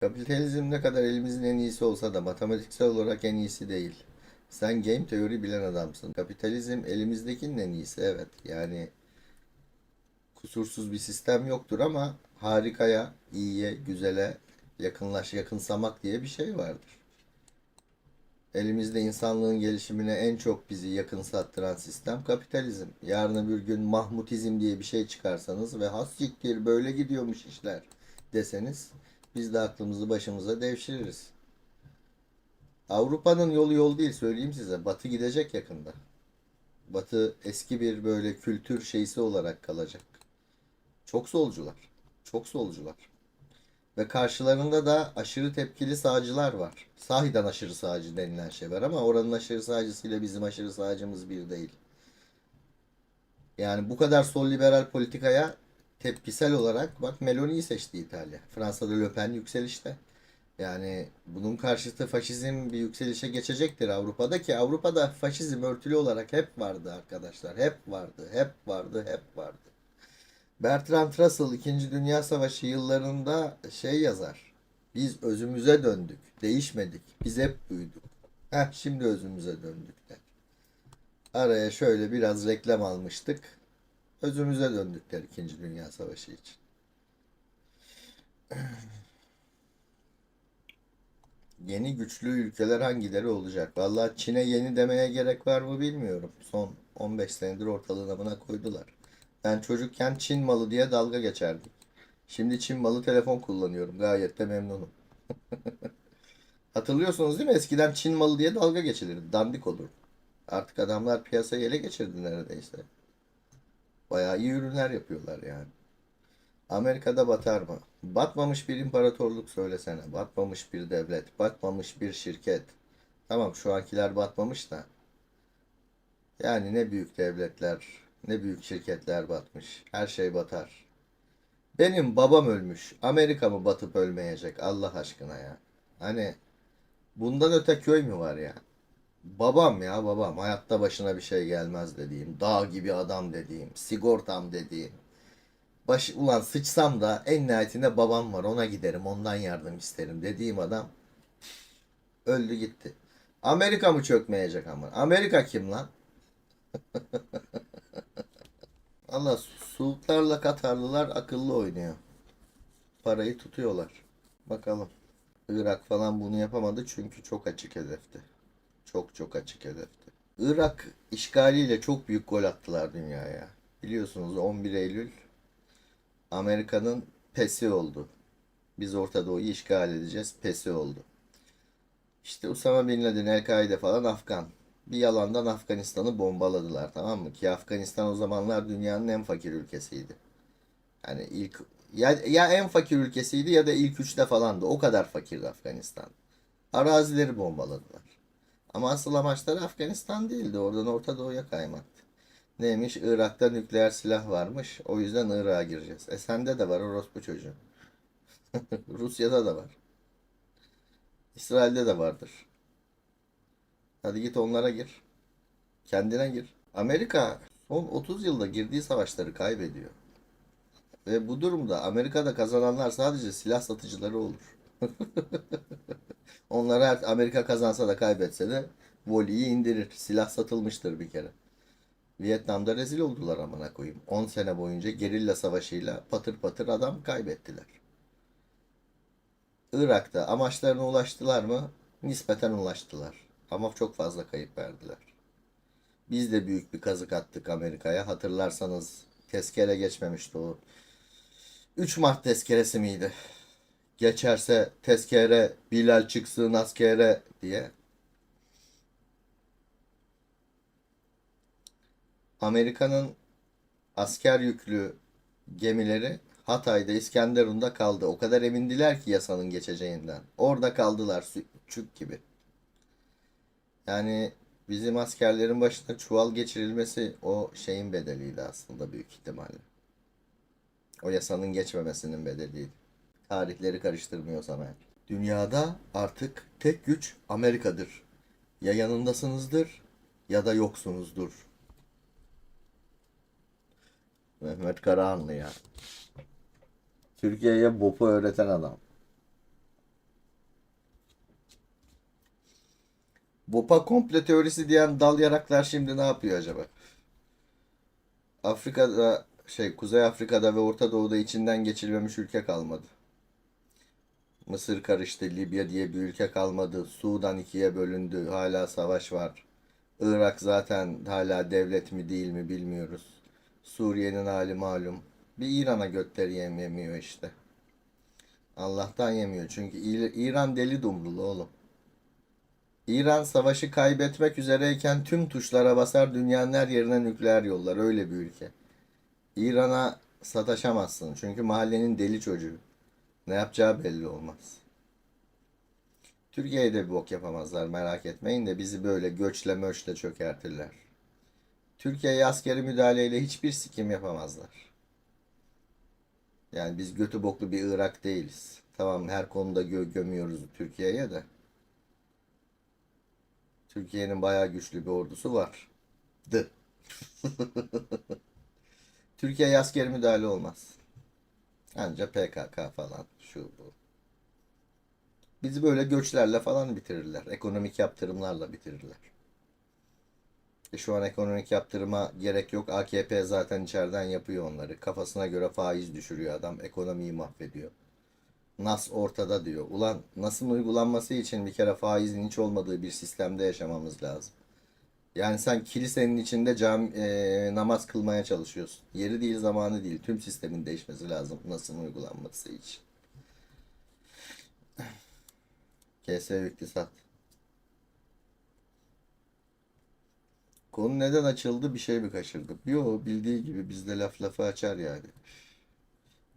Kapitalizm ne kadar elimizin en iyisi olsa da matematiksel olarak en iyisi değil. Sen game teori bilen adamsın. Kapitalizm elimizdekinin en iyisi evet. Yani kusursuz bir sistem yoktur ama harikaya, iyiye, güzele yakınlaş, yakınsamak diye bir şey vardır. Elimizde insanlığın gelişimine en çok bizi yakınsattıran sistem kapitalizm. Yarın bir gün Mahmutizm diye bir şey çıkarsanız ve has siktir böyle gidiyormuş işler deseniz biz de aklımızı başımıza devşiririz. Avrupa'nın yolu yol değil söyleyeyim size. Batı gidecek yakında. Batı eski bir böyle kültür şeysi olarak kalacak. Çok solcular. Çok solcular. Ve karşılarında da aşırı tepkili sağcılar var. Sahiden aşırı sağcı denilen şey var ama oranın aşırı sağcısıyla bizim aşırı sağcımız bir değil. Yani bu kadar sol liberal politikaya tepkisel olarak bak Meloni'yi seçti İtalya. Fransa'da Le Pen yükselişte. Yani bunun karşıtı faşizm bir yükselişe geçecektir Avrupa'da ki Avrupa'da faşizm örtülü olarak hep vardı arkadaşlar. Hep vardı, hep vardı, hep vardı. Bertrand Russell 2. Dünya Savaşı yıllarında şey yazar. Biz özümüze döndük, değişmedik. Biz hep buyduk. Heh, şimdi özümüze döndük der. Araya şöyle biraz reklam almıştık. Özümüze döndük der 2. Dünya Savaşı için. Yeni güçlü ülkeler hangileri olacak? Vallahi Çin'e yeni demeye gerek var mı bilmiyorum. Son 15 senedir ortalığına buna koydular. Ben çocukken Çin malı diye dalga geçerdim. Şimdi Çin malı telefon kullanıyorum. Gayet de memnunum. Hatırlıyorsunuz değil mi? Eskiden Çin malı diye dalga geçilirdi. Dandik olur. Artık adamlar piyasayı ele geçirdi neredeyse. Bayağı iyi ürünler yapıyorlar yani. Amerika'da batar mı? Batmamış bir imparatorluk söylesene. Batmamış bir devlet. Batmamış bir şirket. Tamam şu ankiler batmamış da. Yani ne büyük devletler, ne büyük şirketler batmış. Her şey batar. Benim babam ölmüş. Amerika mı batıp ölmeyecek Allah aşkına ya. Hani bundan öte köy mü var ya? Babam ya babam. Hayatta başına bir şey gelmez dediğim. Dağ gibi adam dediğim. Sigortam dediğim. Baş, ulan sıçsam da en nihayetinde babam var ona giderim ondan yardım isterim dediğim adam öldü gitti. Amerika mı çökmeyecek ama? Amerika kim lan? Valla Suudlarla Katarlılar akıllı oynuyor. Parayı tutuyorlar. Bakalım. Irak falan bunu yapamadı çünkü çok açık hedefti. Çok çok açık hedefti. Irak işgaliyle çok büyük gol attılar dünyaya. Biliyorsunuz 11 Eylül Amerika'nın pesi oldu. Biz Orta Doğu'yu işgal edeceğiz. Pesi oldu. İşte Usama Bin Laden, El-Kaide falan Afgan. Bir yalandan Afganistan'ı bombaladılar tamam mı? Ki Afganistan o zamanlar dünyanın en fakir ülkesiydi. Yani ilk ya, ya en fakir ülkesiydi ya da ilk üçte falandı. O kadar fakirdi Afganistan. Arazileri bombaladılar. Ama asıl amaçları Afganistan değildi. Oradan Orta Doğu'ya kaymaktı. Neymiş? Irak'ta nükleer silah varmış. O yüzden Irak'a gireceğiz. E sende de var orospu çocuğu. Rusya'da da var. İsrail'de de vardır. Hadi git onlara gir. Kendine gir. Amerika son 30 yılda girdiği savaşları kaybediyor. Ve bu durumda Amerika'da kazananlar sadece silah satıcıları olur. Onlar her Amerika kazansa da kaybetse de voliyi indirir. Silah satılmıştır bir kere. Vietnam'da rezil oldular amına koyayım. 10 sene boyunca gerilla savaşıyla patır patır adam kaybettiler. Irak'ta amaçlarına ulaştılar mı? Nispeten ulaştılar. Ama çok fazla kayıp verdiler. Biz de büyük bir kazık attık Amerika'ya. Hatırlarsanız tezkere geçmemişti o. 3 Mart tezkeresi miydi? Geçerse tezkere Bilal çıksın askere diye. Amerika'nın asker yüklü gemileri Hatay'da, İskenderun'da kaldı. O kadar emindiler ki yasanın geçeceğinden. Orada kaldılar çük gibi. Yani bizim askerlerin başına çuval geçirilmesi o şeyin bedeliydi aslında büyük ihtimalle. O yasanın geçmemesinin bedeliydi. Tarihleri karıştırmıyorsam eğer. Dünyada artık tek güç Amerika'dır. Ya yanındasınızdır ya da yoksunuzdur. Mehmet Karahanlı ya. Türkiye'ye bopu öğreten adam. Bopa komple teorisi diyen dal yaraklar şimdi ne yapıyor acaba? Afrika'da şey Kuzey Afrika'da ve Orta Doğu'da içinden geçilmemiş ülke kalmadı. Mısır karıştı, Libya diye bir ülke kalmadı. Sudan ikiye bölündü, hala savaş var. Irak zaten hala devlet mi değil mi bilmiyoruz. Suriye'nin hali malum. Bir İran'a götleri yem yemiyor işte. Allah'tan yemiyor. Çünkü İran deli dumrulu oğlum. İran savaşı kaybetmek üzereyken tüm tuşlara basar dünyanın her yerine nükleer yollar. Öyle bir ülke. İran'a sataşamazsın. Çünkü mahallenin deli çocuğu. Ne yapacağı belli olmaz. Türkiye'de bir bok yapamazlar merak etmeyin de bizi böyle göçle möçle çökertirler. Türkiye'ye askeri müdahaleyle hiçbir sikim yapamazlar. Yani biz götü boklu bir Irak değiliz. Tamam her konuda gö- gömüyoruz Türkiye'ye de. Türkiye'nin bayağı güçlü bir ordusu var. Dı. Türkiye'ye askeri müdahale olmaz. Anca PKK falan şu bu. Bizi böyle göçlerle falan bitirirler. Ekonomik yaptırımlarla bitirirler. E şu an ekonomik yaptırıma gerek yok. AKP zaten içeriden yapıyor onları. Kafasına göre faiz düşürüyor adam. Ekonomiyi mahvediyor. Nas ortada diyor. Ulan Nas'ın uygulanması için bir kere faizin hiç olmadığı bir sistemde yaşamamız lazım. Yani sen kilisenin içinde cam e, namaz kılmaya çalışıyorsun. Yeri değil, zamanı değil. Tüm sistemin değişmesi lazım Nas'ın uygulanması için. KS iktisat. Konu neden açıldı? Bir şey mi kaçırdım? Yo, bildiği gibi bizde laf lafı açar yani.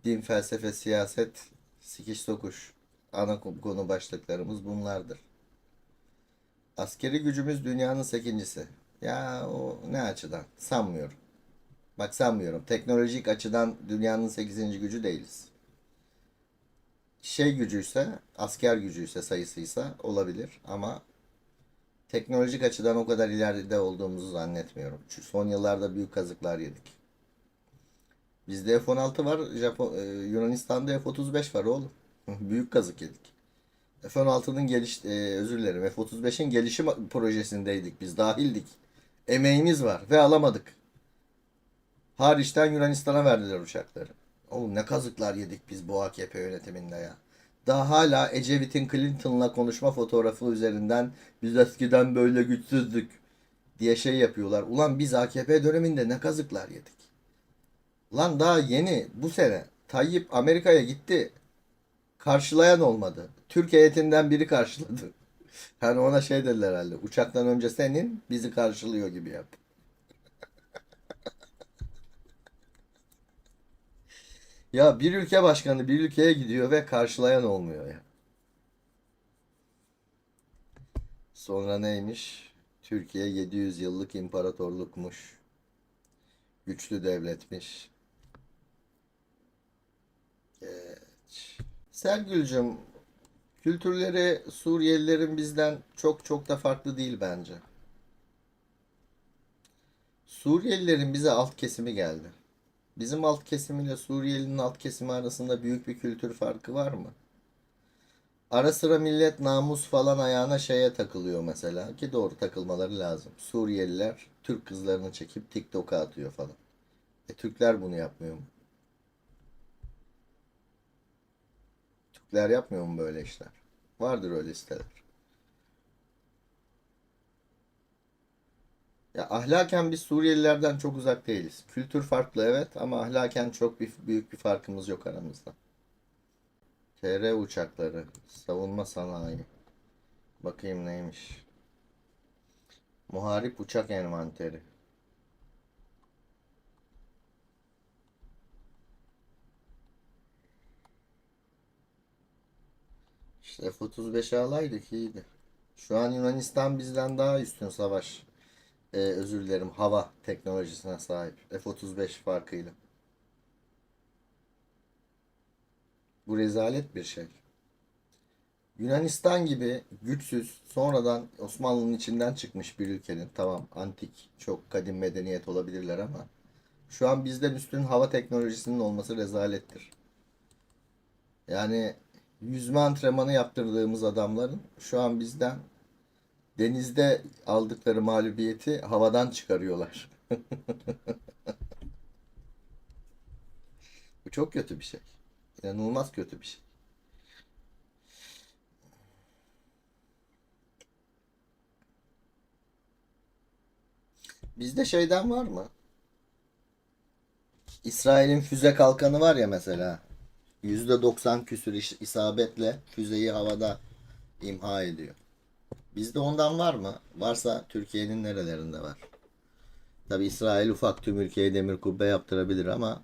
Din, felsefe, siyaset, sikiş sokuş. Ana konu başlıklarımız bunlardır. Askeri gücümüz dünyanın sekincisi. Ya o ne açıdan? Sanmıyorum. Bak sanmıyorum. Teknolojik açıdan dünyanın sekizinci gücü değiliz. Şey gücüyse, asker gücüyse, sayısıysa olabilir ama teknolojik açıdan o kadar ileride olduğumuzu zannetmiyorum. Çünkü son yıllarda büyük kazıklar yedik. Bizde F-16 var, Japon, e, Yunanistan'da F-35 var oğlum. Büyük kazık yedik. F-16'nın geliş, e, özür dilerim, F-35'in gelişim projesindeydik biz, dahildik. Emeğimiz var ve alamadık. Hariçten Yunanistan'a verdiler uçakları. Oğlum ne kazıklar yedik biz bu AKP yönetiminde ya. Daha hala Ecevit'in Clinton'la konuşma fotoğrafı üzerinden biz eskiden böyle güçsüzdük diye şey yapıyorlar. Ulan biz AKP döneminde ne kazıklar yedik. Lan daha yeni bu sene Tayyip Amerika'ya gitti. Karşılayan olmadı. Türk heyetinden biri karşıladı. Hani ona şey dediler herhalde. Uçaktan önce senin bizi karşılıyor gibi yap. Ya bir ülke başkanı bir ülkeye gidiyor ve karşılayan olmuyor ya. Sonra neymiş? Türkiye 700 yıllık imparatorlukmuş. Güçlü devletmiş. Geç. Sergül'cüm, kültürleri Suriyelilerin bizden çok çok da farklı değil bence. Suriyelilerin bize alt kesimi geldi. Bizim alt kesimiyle Suriyelinin alt kesimi arasında büyük bir kültür farkı var mı? Ara sıra millet namus falan ayağına şeye takılıyor mesela ki doğru takılmaları lazım. Suriyeliler Türk kızlarını çekip TikTok'a atıyor falan. E Türkler bunu yapmıyor mu? Türkler yapmıyor mu böyle işler? Vardır öyle siteler. Ya ahlaken biz Suriyelilerden çok uzak değiliz. Kültür farklı evet ama ahlaken çok bir, büyük bir farkımız yok aramızda. TR uçakları, savunma sanayi. Bakayım neymiş. Muharip uçak envanteri. İşte F-35'i alaydık iyiydi. Şu an Yunanistan bizden daha üstün savaş. Ee, özür dilerim hava teknolojisine sahip. F-35 farkıyla. Bu rezalet bir şey. Yunanistan gibi güçsüz, sonradan Osmanlı'nın içinden çıkmış bir ülkenin, tamam antik, çok kadim medeniyet olabilirler ama şu an bizden üstün hava teknolojisinin olması rezalettir. Yani yüzme antrenmanı yaptırdığımız adamların şu an bizden denizde aldıkları mağlubiyeti havadan çıkarıyorlar. Bu çok kötü bir şey. İnanılmaz kötü bir şey. Bizde şeyden var mı? İsrail'in füze kalkanı var ya mesela. %90 küsür isabetle füzeyi havada imha ediyor. Bizde ondan var mı? Varsa Türkiye'nin nerelerinde var? Tabi İsrail ufak tüm ülkeye demir kubbe yaptırabilir ama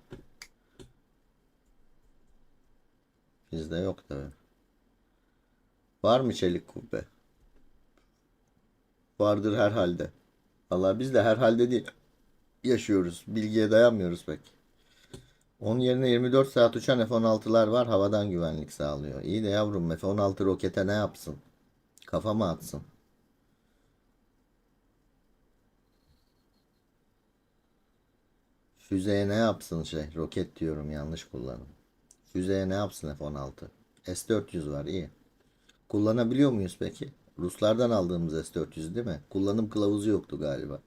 bizde yok tabi. Var mı çelik kubbe? Vardır herhalde. Valla biz de herhalde değil yaşıyoruz. Bilgiye dayanmıyoruz pek. Onun yerine 24 saat uçan F-16'lar var. Havadan güvenlik sağlıyor. İyi de yavrum F-16 rokete ne yapsın? Kafa mı atsın? Füzeye ne yapsın şey? Roket diyorum yanlış kullanım. Füzeye ne yapsın F-16? S-400 var iyi. Kullanabiliyor muyuz peki? Ruslardan aldığımız S-400 değil mi? Kullanım kılavuzu yoktu galiba.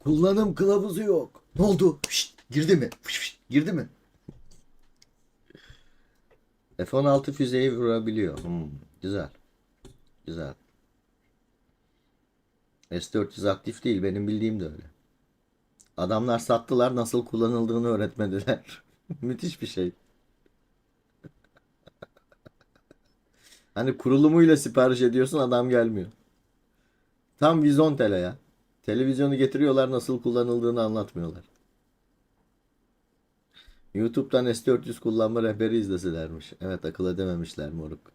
Kullanım kılavuzu yok. Ne oldu? Şşt, girdi mi? Fış, fış, girdi mi? F-16 füzeyi vurabiliyor. Hmm, güzel. Güzel. S-400 aktif değil. Benim bildiğim de öyle. Adamlar sattılar nasıl kullanıldığını öğretmediler. Müthiş bir şey. Hani kurulumuyla sipariş ediyorsun adam gelmiyor. Tam vizontele ya. Televizyonu getiriyorlar nasıl kullanıldığını anlatmıyorlar. YouTube'dan S400 kullanma rehberi izleselermiş. Evet akıl edememişler moruk.